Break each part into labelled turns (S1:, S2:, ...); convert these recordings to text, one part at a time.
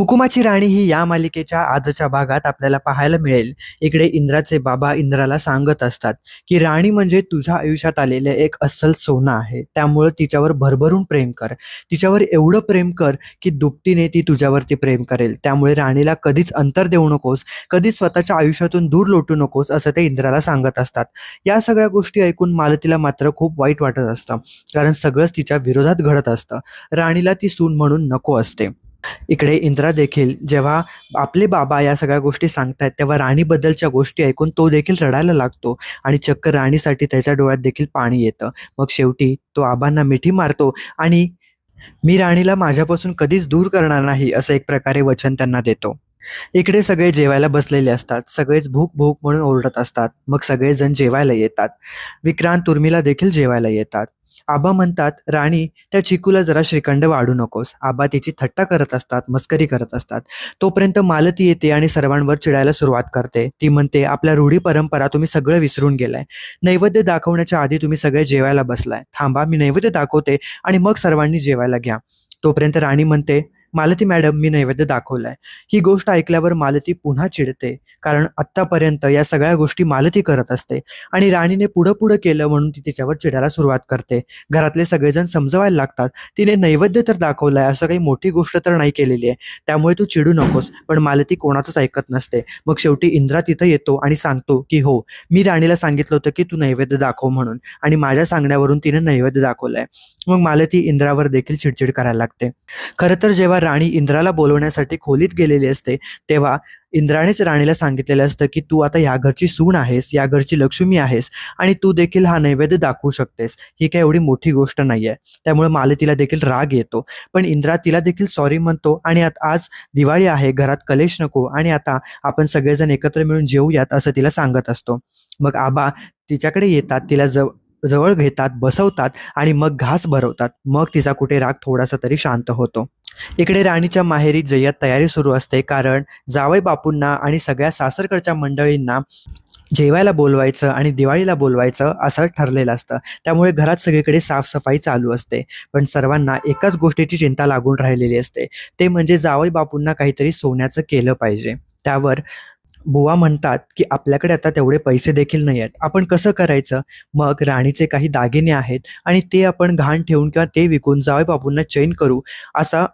S1: हुकुमाची राणी ही या मालिकेच्या आजच्या भागात आपल्याला पाहायला मिळेल. इकडे इंद्राचे बाबा इंद्राला सांगत असतात की राणी म्हणजे तुझ्या आयुष्यात आलेले एक अस्सल सोनं आहे. त्यामुळं तिच्यावर भरभरून प्रेम कर. तिच्यावर एवढं प्रेम कर की दुपटीने ती तुझ्यावरती प्रेम करेल. त्यामुळे राणीला कधीच अंतर देऊ नकोस. कधीच स्वतःच्या आयुष्यातून दूर लोटू नकोस असं ते इंद्राला सांगत असतात. या सगळ्या गोष्टी ऐकून मालतीला मात्र खूप वाईट वाटत असतं. कारण सगळंच तिच्या विरोधात घडत असतं. राणीला ती सून म्हणून नको असते. इकडे इंद्रा देखील जेव्हा आपले बाबा या सगळ्या गोष्टी सांगतायत तेव्हा राणीबद्दलच्या गोष्टी ऐकून तो देखील रडायला लागतो आणि चक्क राणीसाठी त्याच्या डोळ्यात देखील पाणी येतं. मग शेवटी तो आबांना मिठी मारतो आणि मी राणीला माझ्यापासून कधीच दूर करणार नाही असं एक प्रकारे वचन त्यांना देतो. इकडे सगळे जेवायला बसलेले असतात सगळेच भूक भूक म्हणून ओरडत असतात मग सगळेजण जेवायला येतात. विक्रांत उर्मिला देखील जेवायला येतात. आबा म्हणतात राणी त्या चिकूला जरा श्रीखंड वाढू नकोस. आबा तिची थट्टा करत असतात मस्करी करत असतात. तोपर्यंत मालती येते आणि सर्वांवर चिडायला सुरुवात करते. ती म्हणते आपल्या रूढी परंपरा तुम्ही सगळं विसरून गेलाय. नैवेद्य दाखवण्याच्या आधी तुम्ही सगळे जेवायला बसलाय. थांबा मी नैवेद्य दाखवते आणि मग सर्वांनी जेवायला घ्या. तोपर्यंत राणी म्हणते मालती मॅडम मी नैवेद्य दाखवलाय. ही गोष्ट ऐकल्यावर मालती पुन्हा चिडते कारण आत्तापर्यंत या सगळ्या गोष्टी मालती करत असते आणि राणीने पुढं पुढं केलं म्हणून ती तिच्यावर चिडायला सुरुवात करते. घरातले सगळेजण समजवायला लागतात तिने नैवेद्य तर दाखवलाय असं काही मोठी गोष्ट तर नाही केलेली आहे. त्यामुळे तू चिडू नकोस पण मालती कोणाचंच ऐकत नसते. मग शेवटी इंद्रा तिथं येतो आणि सांगतो की हो मी राणीला सांगितलं होतं की तू नैवेद्य दाखव म्हणून आणि माझ्या सांगण्यावरून तिने नैवेद्य दाखवलाय. मग मालती इंद्रावर देखील चिडचिड करायला लागते. खरं तर जेव्हा राणी इंद्राला बोलवण्यासाठी खोलीत गेलेली असते तेव्हा इंद्रानेच राणीला सांगितलेलं असतं की तू आता या घरची सून आहेस या घरची लक्ष्मी आहेस आणि तू देखील हा नैवेद्य दाखवू शकतेस. ही काही एवढी मोठी गोष्ट नाही आहे त्यामुळे मालतीला देखील राग येतो. पण इंद्रा तिला देखील सॉरी म्हणतो आणि आज दिवाळी आहे घरात कलेश नको आणि आता आपण सगळेजण एकत्र मिळून जेवूयात असं तिला सांगत असतो. मग आबा तिच्याकडे येतात तिला जव जवळ घेतात बसवतात आणि मग घास भरवतात. मग तिचा कुठे राग थोडासा तरी शांत होतो. इकडे राणीच्या माहेरी जय्यत तयारी सुरू असते कारण जावई बापूंना आणि सगळ्या सासरकडच्या मंडळींना जेवायला बोलवायचं आणि दिवाळीला बोलवायचं असं ठरलेलं असतं. त्यामुळे घरात सगळीकडे साफसफाई चालू असते. पण सर्वांना एकाच गोष्टीची चिंता लागून राहिलेली असते. ते म्हणजे जावई बापूंना काहीतरी सोन्याचं केलं पाहिजे. त्यावर बुवा म्हणतात की आपल्याकडे आता तेवढे पैसे देखील नाही आहेत. आपण कसं करायचं? मग राणीचे काही दागिने आहेत आणि ते आपण घाण ठेवून किंवा ते विकून जावई बापूंना चैन करू असा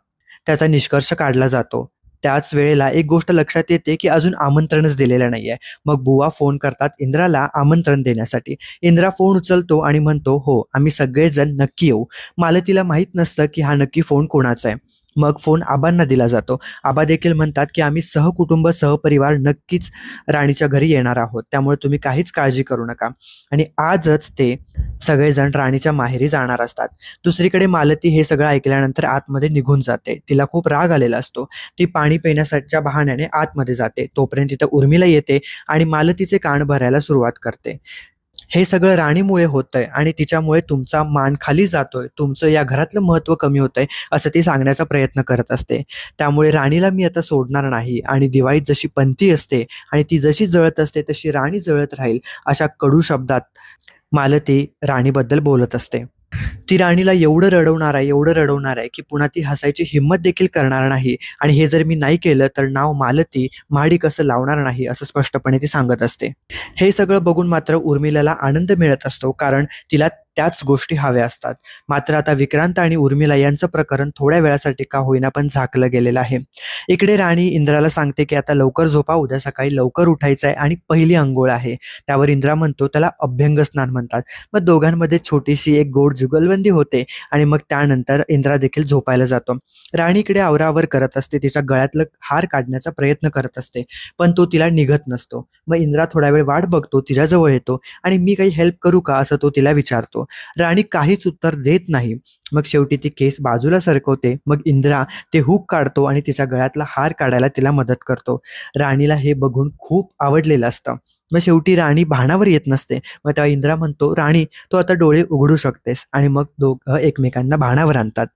S1: त्याचा निष्कर्ष काढला जातो. त्याच वेळेला एक गोष्ट लक्षात येते की अजून आमंत्रणच दिलेलं नाहीये. मग बुवा फोन करतात इंद्राला आमंत्रण देण्यासाठी. इंद्रा फोन उचलतो आणि म्हणतो हो आम्ही सगळेजण नक्की येऊ. मालतीला माहीत नसतं की हा नक्की फोन कोणाचा आहे. मग फोन आबांना दिला जातो. आबा देखील म्हणतात की आम्ही सहकुटुंब सहपरिवार नक्कीच राणीच्या घरी येणार आहोत. त्यामुळे तुम्ही काहीच काळजी करू नका. आणि आजच ते सगळेजण राणीच्या माहेरी जाणार असतात. दुसरीकडे मालती हे सगळं ऐकल्यानंतर आतमध्ये निघून जाते. तिला खूप राग आलेला असतो. ती पाणी पिण्यासाठीच्या बहाण्याने आतमध्ये जाते. तोपर्यंत तिथं उर्मिला येते आणि मालतीचे कान भरायला सुरुवात करते. हे सगळं राणीमुळे होतंय आणि तिच्यामुळे तुमचा मान खाली जातोय. तुमचं या घरातलं महत्त्व कमी होतंय असं ती सांगण्याचा प्रयत्न करत असते. त्यामुळे राणीला मी आता सोडणार नाही आणि दिवाळीत जशी पंथी असते आणि ती जशी जळत असते तशी राणी जळत राहील अशा कडू शब्दात मालती राणीबद्दल बोलत असते. ती राणीला एवढं रडवणार आहे एवढं रडवणार आहे की पुन्हा ती हसायची हिंमत देखील करणार नाही. आणि हे जर मी नाही केलं तर नाव मालती माडी कसं लावणार नाही असं स्पष्टपणे ती सांगत असते. हे सगळं बघून मात्र उर्मिलाला आनंद मिळत असतो कारण तिला त्याच गोष्टी हव्या असतात. मात्र आता विक्रांत आणि उर्मिला यांचं प्रकरण थोड्या वेळासाठी का होईना पण झाकलं गेलेलं आहे. इकडे राणी इंद्राला सांगते की आता लवकर झोपा उद्या सकाळी लवकर उठायचं आहे आणि पहिली अंघोळ आहे. त्यावर इंद्रा म्हणतो त्याला अभ्यंग स्नान म्हणतात. मग दोघांमध्ये छोटीशी एक गोड जुगलबंदी होते आणि मग त्यानंतर इंद्रा देखील झोपायला जातो. राणी इकडे आवरावर करत असते तिच्या गळ्यातलं हार काढण्याचा प्रयत्न करत असते पण तो तिला निघत नसतो. मग इंद्रा थोडा वेळ वाट बघतो तिच्याजवळ येतो आणि मी काही हेल्प करू का असं तो तिला विचारतो. राणी काहीच उत्तर देत नाही. मग शेवटी ती केस बाजूला सरकवते. मग इंद्रा ते हुक काढतो आणि तिच्या गळ्यातला हार काढायला तिला मदत करतो. राणीला हे बघून खूप आवडलेलं असतं. मग शेवटी राणी भाणावर येत नसते. मग तेव्हा इंद्रा म्हणतो राणी तो आता डोळे उघडू शकतेस. आणि मग दोघं एकमेकांना भाणावर आणतात.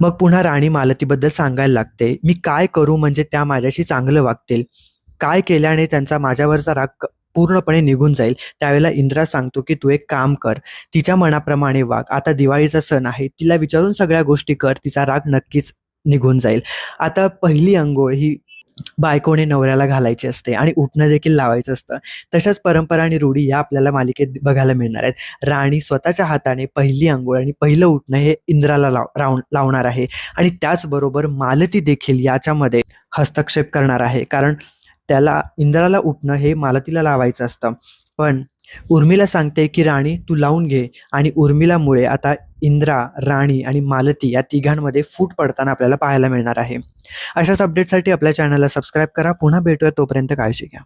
S1: मग पुन्हा राणी मालतीबद्दल सांगायला लागते मी काय करू म्हणजे त्या माझ्याशी चांगलं वागतील. काय केल्याने त्यांचा माझ्यावरचा राग पूर्णपणे निघून जाईल. त्यावेळेला इंद्रा सांगतो की तू एक काम कर. तिच्या मनाप्रमाणे वाग. आता दिवाळीचा सण आहे. तिला विचारून सगळ्या गोष्टी कर. तिचा राग नक्कीच निघून जाईल. आता पहिली अंघोळ ही बायकोने नवऱ्याला घालायची असते आणि उठणं देखील लावायचं असतं. तशाच परंपरा आणि रूढी या आपल्याला मालिकेत बघायला मिळणार आहेत. राणी स्वतःच्या हाताने पहिली अंघोळ आणि पहिलं उठणं हे इंद्राला लाव राव लावणार आहे. आणि त्याचबरोबर मालती देखील याच्यामध्ये हस्तक्षेप करणार आहे. कारण त्याला इंद्राला उठणं हे मालतीला लावायचं असतं. पण उर्मिला सांगते की राणी तू लावून घे. आणि उर्मिलामुळे आता इंद्रा राणी आणि मालती या तिघांमध्ये फूट पडताना आपल्याला पाहायला मिळणार आहे. अशाच अपडेटसाठी आपल्या चॅनलला सबस्क्राईब करा. पुन्हा भेटूया तोपर्यंत काळजी घ्या.